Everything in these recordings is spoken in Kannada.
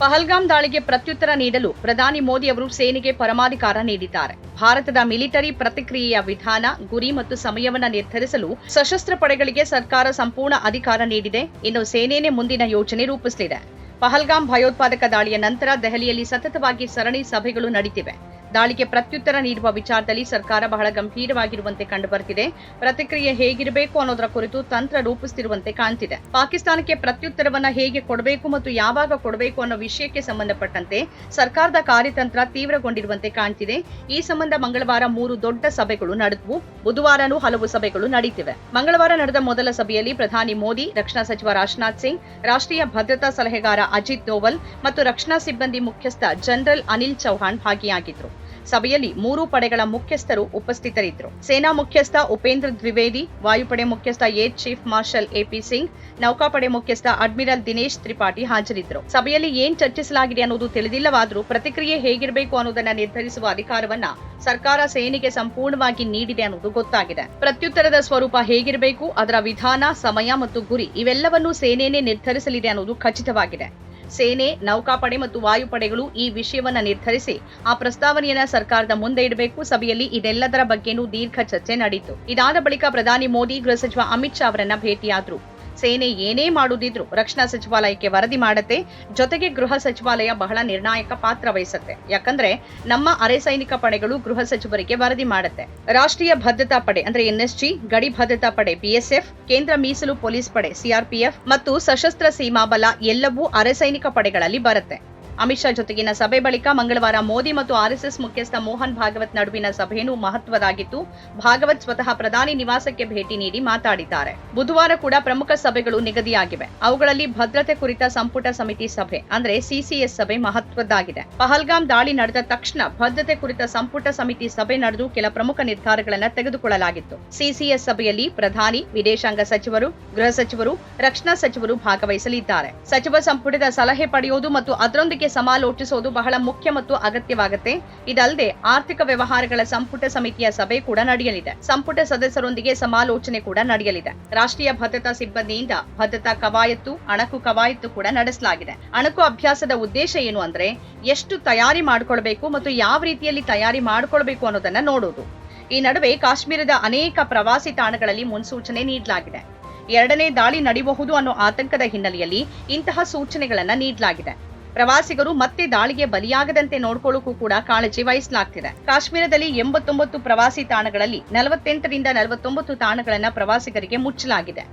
ಪಹಲ್ಗಾಮ್ ದಾಳಿಗೆ ಪ್ರತ್ಯುತ್ತರ ನೀಡಲು ಪ್ರಧಾನಿ ಮೋದಿ ಅವರು ಸೇನೆಗೆ ಪರಮಾಧಿಕಾರ ನೀಡಿದ್ದಾರೆ. ಭಾರತದ ಮಿಲಿಟರಿ ಪ್ರತಿಕ್ರಿಯೆಯ ವಿಧಾನ, ಗುರಿ ಮತ್ತು ಸಮಯವನ್ನು ನಿರ್ಧರಿಸಲು ಸಶಸ್ತ್ರ ಪಡೆಗಳಿಗೆ ಸರ್ಕಾರ ಸಂಪೂರ್ಣ ಅಧಿಕಾರ ನೀಡಿದೆ ಇನ್ನು ಸೇನೆಯೇ ಮುಂದಿನ ಯೋಜನೆ ರೂಪಿಸಲಿದೆ ಪಹಲ್ಗಾಮ್ ಭಯೋತ್ಪಾದಕ ದಾಳಿಯ ನಂತರ ದೆಹಲಿಯಲ್ಲಿ ಸತತವಾಗಿ ಸರಣಿ ಸಭೆಗಳು ನಡೀತಿವೆ. ದಾಳಿಗೆ ಪ್ರತ್ಯುತ್ತರ ನೀಡುವ ವಿಚಾರದಲ್ಲಿ ಸರ್ಕಾರ ಬಹಳ ಗಂಭೀರವಾಗಿರುವಂತೆ ಕಂಡುಬರುತ್ತಿದೆ. ಪ್ರತಿಕ್ರಿಯೆ ಹೇಗಿರಬೇಕು ಅನ್ನೋದರ ಕುರಿತು ತಂತ್ರ ರೂಪಿಸುತ್ತಿರುವಂತೆ ಕಾಣ್ತಿದೆ. ಪಾಕಿಸ್ತಾನಕ್ಕೆ ಪ್ರತ್ಯುತ್ತರವನ್ನ ಹೇಗೆ ಕೊಡಬೇಕು ಮತ್ತು ಯಾವಾಗ ಕೊಡಬೇಕು ಅನ್ನೋ ವಿಷಯಕ್ಕೆ ಸಂಬಂಧಪಟ್ಟಂತೆ ಸರ್ಕಾರದ ಕಾರ್ಯತಂತ್ರ ತೀವ್ರಗೊಂಡಿರುವಂತೆ ಕಾಣ್ತಿದೆ. ಈ ಸಂಬಂಧ ಮಂಗಳವಾರ ಮೂರು ದೊಡ್ಡ ಸಭೆಗಳು ನಡೆದವು. ಬುಧವಾರನೂ ಹಲವು ಸಭೆಗಳು ನಡೆಯುತ್ತಿವೆ ಮಂಗಳವಾರ ನಡೆದ ಮೊದಲ ಸಭೆಯಲ್ಲಿ ಪ್ರಧಾನಿ ಮೋದಿ, ರಕ್ಷಣಾ ಸಚಿವ ರಾಜನಾಥ್ ಸಿಂಗ್, ರಾಷ್ಟ್ರೀಯ ಭದ್ರತಾ ಸಲಹೆಗಾರ ಅಜಿತ್ ದೋವಲ್ ಮತ್ತು ರಕ್ಷಣಾ ಸಿಬ್ಬಂದಿ ಮುಖ್ಯಸ್ಥ ಜನರಲ್ ಅನಿಲ್ ಚೌಹಾಣ್ ಭಾಗಿಯಾಗಿದ್ರು ಸಭೆಯಲ್ಲಿ ಮೂರೂ ಪಡೆಗಳ ಮುಖ್ಯಸ್ಥರು ಉಪಸ್ಥಿತರಿದ್ದರು. ಸೇನಾ ಮುಖ್ಯಸ್ಥ ಉಪೇಂದ್ರ ದ್ವಿವೇದಿ, ವಾಯುಪಡೆ ಮುಖ್ಯಸ್ಥ air chief marshal AP Singh, ನೌಕಾಪಡೆ ಮುಖ್ಯಸ್ಥ ಅಡ್ಮಿರಲ್ ದಿನೇಶ್ ತ್ರಿಪಾಠಿ ಹಾಜರಿದ್ದರು. ಸಭೆಯಲ್ಲಿ ಏನ್ ಚರ್ಚಿಸಲಾಗಿದೆ ಅನ್ನೋದು ತಿಳಿದಿಲ್ಲವಾದರೂ ಪ್ರತಿಕ್ರಿಯೆ ಹೇಗಿರಬೇಕು ಅನ್ನೋದನ್ನ ನಿರ್ಧರಿಸುವ ಅಧಿಕಾರವನ್ನ ಸರ್ಕಾರ ಸೇನೆಗೆ ಸಂಪೂರ್ಣವಾಗಿ ನೀಡಿದೆ ಅನ್ನೋದು ಗೊತ್ತಾಗಿದೆ. ಪ್ರತ್ಯುತ್ತರದ ಸ್ವರೂಪ ಹೇಗಿರಬೇಕು, ಅದರ ವಿಧಾನ, ಸಮಯ ಮತ್ತು ಗುರಿ ಇವೆಲ್ಲವನ್ನೂ ಸೇನೆಯೇ ನಿರ್ಧರಿಸಲಿದೆ ಅನ್ನೋದು ಖಚಿತವಾಗಿದೆ. ಸೇನೆ, ನೌಕಾಪಡೆ ಮತ್ತು ವಾಯುಪಡೆಗಳು ಈ ವಿಷಯವನ್ನ ನಿರ್ಧರಿಸಿ ಆ ಪ್ರಸ್ತಾವನೆಯನ್ನ ಸರ್ಕಾರದ ಮುಂದೆ ಇಡಬೇಕು. ಸಭೆಯಲ್ಲಿ ಇದೆಲ್ಲದರ ಬಗ್ಗೆನೂ ದೀರ್ಘ ಚರ್ಚೆ ನಡೆಯಿತು ಇದಾದ ಬಳಿಕ ಪ್ರಧಾನಿ ಮೋದಿ ಗೃಹ ಸಚಿವ ಅಮಿತ್ ಶಾ ಅವರನ್ನ ಭೇಟಿಯಾದ್ರು. ಸೇನೆ ಏನೇ ಮಾಡುದಿದ್ರು ರಕ್ಷಣಾ ಸಚಿವಾಲಯಕ್ಕೆ ವರದಿ ಮಾಡತ್ತೆ ಜೊತೆಗೆ ಗೃಹ ಸಚಿವಾಲಯ ಬಹಳ ನಿರ್ಣಾಯಕ ಪಾತ್ರ ವಹಿಸುತ್ತೆ. ಯಾಕಂದ್ರೆ ನಮ್ಮ ಅರೆ ಸೈನಿಕ ಪಡೆಗಳು ಗೃಹ ಸಚಿವರಿಗೆ ವರದಿ ಮಾಡುತ್ತೆ. ರಾಷ್ಟ್ರೀಯ ಭದ್ರತಾ ಪಡೆ ಅಂದ್ರೆ ಎನ್ಎಸ್ಜಿ, ಗಡಿ ಭದ್ರತಾ ಪಡೆ ಬಿಎಸ್ಎಫ್ ಕೇಂದ್ರ ಮೀಸಲು ಪೊಲೀಸ್ ಪಡೆ ಸಿಆರ್ಪಿಎಫ್ ಮತ್ತು ಸಶಸ್ತ್ರ ಸೀಮಾ ಬಲ ಎಲ್ಲವೂ ಅರೆ ಸೈನಿಕ ಪಡೆಗಳಲ್ಲಿ ಬರುತ್ತೆ. ಅಮಿತ್ ಶಾ ಜೊತೆಗಿನ ಸಭೆ ಬಳಿಕ ಮಂಗಳವಾರ ಮೋದಿ ಮತ್ತು ಆರ್ಎಸ್ಎಸ್ ಮುಖ್ಯಸ್ಥ ಮೋಹನ್ ಭಾಗವತ್ ನಡುವಿನ ಸಭೆಯೂ ಮಹತ್ವದಾಗಿತ್ತು. ಭಾಗವತ್ ಸ್ವತಃ ಪ್ರಧಾನಿ ನಿವಾಸಕ್ಕೆ ಭೇಟಿ ನೀಡಿ ಮಾತಾಡಿದ್ದಾರೆ. ಬುಧವಾರ ಕೂಡ ಪ್ರಮುಖ ಸಭೆಗಳು ನಿಗದಿಯಾಗಿವೆ. ಅವುಗಳಲ್ಲಿ ಭದ್ರತೆ ಕುರಿತ ಸಂಪುಟ ಸಮಿತಿ ಸಭೆ, ಅಂದ್ರೆ ಸಿಸಿಎಸ್ ಸಭೆ ಮಹತ್ವದ್ದಾಗಿದೆ. ಪಹಲ್ಗಾಮ್ ದಾಳಿ ನಡೆದ ತಕ್ಷಣ ಭದ್ರತೆ ಕುರಿತ ಸಂಪುಟ ಸಮಿತಿ ಸಭೆ ನಡೆದು ಕೆಲ ಪ್ರಮುಖ ನಿರ್ಧಾರಗಳನ್ನು ತೆಗೆದುಕೊಳ್ಳಲಾಗಿತ್ತು. ಸಿಸಿಎಸ್ ಸಭೆಯಲ್ಲಿ ಪ್ರಧಾನಿ, ವಿದೇಶಾಂಗ ಸಚಿವರು, ಗೃಹ ಸಚಿವರು, ರಕ್ಷಣಾ ಸಚಿವರು ಭಾಗವಹಿಸಲಿದ್ದಾರೆ. ಸಚಿವ ಸಂಪುಟದ ಸಲಹೆ ಪಡೆಯುವುದು ಮತ್ತು ಅದರೊಂದಿಗೆ ಸಮಾಲೋಚಿಸುವುದು ಬಹಳ ಮುಖ್ಯ ಮತ್ತು ಅಗತ್ಯವಾಗುತ್ತೆ. ಇದಲ್ಲದೆ ಆರ್ಥಿಕ ವ್ಯವಹಾರಗಳ ಸಂಪುಟ ಸಮಿತಿಯ ಸಭೆ ಕೂಡ ನಡೆಯಲಿದೆ. ಸಂಪುಟ ಸದಸ್ಯರೊಂದಿಗೆ ಸಮಾಲೋಚನೆ ಕೂಡ ನಡೆಯಲಿದೆ. ರಾಷ್ಟ್ರೀಯ ಭದ್ರತಾ ಸಿಬ್ಬಂದಿಯಿಂದ ಭದ್ರತಾ ಕವಾಯತ್ತು, ಅಣಕು ಕವಾಯತ್ತು ಕೂಡ ನಡೆಸಲಾಗಿದೆ. ಅಣಕು ಅಭ್ಯಾಸದ ಉದ್ದೇಶ ಏನು ಅಂದ್ರೆ ಎಷ್ಟು ತಯಾರಿ ಮಾಡಿಕೊಳ್ಬೇಕು ಮತ್ತು ಯಾವ ರೀತಿಯಲ್ಲಿ ತಯಾರಿ ಮಾಡಿಕೊಳ್ಬೇಕು ಅನ್ನೋದನ್ನ ನೋಡೋದು. ಈ ನಡುವೆ ಕಾಶ್ಮೀರದ ಅನೇಕ ಪ್ರವಾಸಿ ತಾಣಗಳಲ್ಲಿ ಮುನ್ಸೂಚನೆ ನೀಡಲಾಗಿದೆ. ಎರಡನೇ ದಾಳಿ ನಡೆಯಬಹುದು ಅನ್ನೋ ಆತಂಕದ ಹಿನ್ನೆಲೆಯಲ್ಲಿ ಇಂತಹ ಸೂಚನೆಗಳನ್ನ ನೀಡಲಾಗಿದೆ. ಪ್ರವಾಸಿಗರು ಮತ್ತೆ ದಾಳಿಗೆ ಬಲಿಯಾಗದಂತೆ ನೋಡ್ಕೊಳ್ಳೋಕ್ಕೂ ಕೂಡ ಕಾಳಜಿ ವಹಿಸಲಾಗ್ತಿದೆ. ಕಾಶ್ಮೀರದಲ್ಲಿ ಎಂಬತ್ತೊಂಬತ್ತು ಪ್ರವಾಸಿ ತಾಣಗಳಲ್ಲಿ ನಲವತ್ತೆಂಟರಿಂದ ನಲವತ್ತೊಂಬತ್ತು ತಾಣಗಳನ್ನು ಪ್ರವಾಸಿಗರಿಗೆ ಮುಚ್ಚಲಾಗಿದೆ.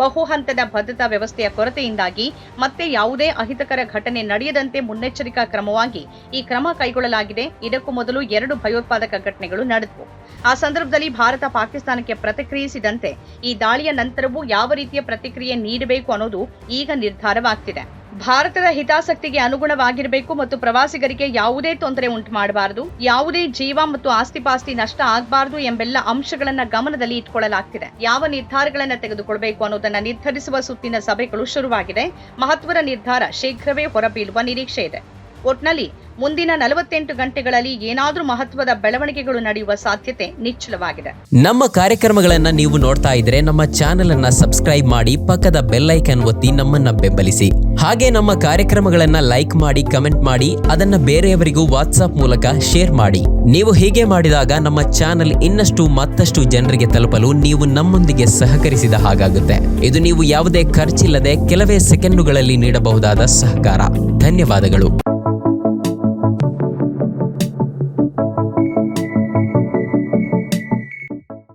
ಬಹು ಹಂತದ ಭದ್ರತಾ ವ್ಯವಸ್ಥೆಯ ಕೊರತೆಯಿಂದಾಗಿ ಮತ್ತೆ ಯಾವುದೇ ಅಹಿತಕರ ಘಟನೆ ನಡೆಯದಂತೆ ಮುನ್ನೆಚ್ಚರಿಕಾ ಕ್ರಮವಾಗಿ ಈ ಕ್ರಮ ಕೈಗೊಳ್ಳಲಾಗಿದೆ. ಇದಕ್ಕೂ ಮೊದಲು ಎರಡು ಭಯೋತ್ಪಾದಕ ಘಟನೆಗಳು ನಡೆದವು. ಆ ಸಂದರ್ಭದಲ್ಲಿ ಭಾರತ ಪಾಕಿಸ್ತಾನಕ್ಕೆ ಪ್ರತಿಕ್ರಿಯಿಸಿದಂತೆ ಈ ದಾಳಿಯ ನಂತರವೂ ಯಾವ ರೀತಿಯ ಪ್ರತಿಕ್ರಿಯೆ ನೀಡಬೇಕು ಅನ್ನೋದು ಈಗ ನಿರ್ಧಾರವಾಗ್ತಿದೆ. ಭಾರತದ ಹಿತಾಸಕ್ತಿಗೆ ಅನುಗುಣವಾಗಿರಬೇಕು ಮತ್ತು ಪ್ರವಾಸಿಗರಿಗೆ ಯಾವುದೇ ತೊಂದರೆ ಉಂಟು ಮಾಡಬಾರದು ಯಾವುದೇ ಜೀವ ಮತ್ತು ಆಸ್ತಿಪಾಸ್ತಿ ನಷ್ಟ ಆಗಬಾರದು ಎಂಬೆಲ್ಲ ಅಂಶಗಳನ್ನ ಗಮನದಲ್ಲಿ ಇಟ್ಕೊಳ್ಳಲಾಗ್ತಿದೆ. ಯಾವ ನಿರ್ಧಾರಗಳನ್ನ ತೆಗೆದುಕೊಳ್ಬೇಕು ಅನ್ನೋದನ್ನ ನಿರ್ಧರಿಸುವ ಸುತ್ತಿನ ಸಭೆಗಳು ಶುರುವಾಗಿದೆ. ಮಹತ್ವದ ನಿರ್ಧಾರ ಶೀಘ್ರವೇ ಹೊರಬೀಳುವ ನಿರೀಕ್ಷೆ ಇದೆ. ಒಟ್ನಲ್ಲಿ ಮುಂದಿನ ನಲವತ್ತೆಂಟು ಗಂಟೆಗಳಲ್ಲಿ ಏನಾದರೂ ಮಹತ್ವದ ಬೆಳವಣಿಗೆಗಳು ನಡೆಯುವ ಸಾಧ್ಯತೆ ನಿಚ್ಚಳವಾಗಿದೆ. ನಮ್ಮ ಕಾರ್ಯಕ್ರಮಗಳನ್ನು ನೀವು ನೋಡ್ತಾ ಇದ್ರೆ ನಮ್ಮ ಚಾನೆಲ್ ಅನ್ನ ಸಬ್ಸ್ಕ್ರೈಬ್ ಮಾಡಿ ಪಕ್ಕದ ಬೆಲ್ ಐಕನ್ ಒತ್ತಿ ನಮ್ಮನ್ನ ಬೆಂಬಲಿಸಿ. ಹಾಗೆ ನಮ್ಮ ಕಾರ್ಯಕ್ರಮಗಳನ್ನ ಲೈಕ್ ಮಾಡಿ, ಕಮೆಂಟ್ ಮಾಡಿ, ಅದನ್ನ ಬೇರೆಯವರಿಗೂ ವಾಟ್ಸ್ಆಪ್ ಮೂಲಕ ಶೇರ್ ಮಾಡಿ. ನೀವು ಹೀಗೆ ಮಾಡಿದಾಗ ನಮ್ಮ ಚಾನೆಲ್ ಇನ್ನಷ್ಟು ಮತ್ತಷ್ಟು ಜನರಿಗೆ ತಲುಪಲು ನೀವು ನಮ್ಮೊಂದಿಗೆ ಸಹಕರಿಸಿದ ಹಾಗಾಗುತ್ತೆ. ಇದು ನೀವು ಯಾವುದೇ ಖರ್ಚಿಲ್ಲದೆ ಕೆಲವೇ ಸೆಕೆಂಡುಗಳಲ್ಲಿ ನೀಡಬಹುದಾದ ಸಹಕಾರ. ಧನ್ಯವಾದಗಳು.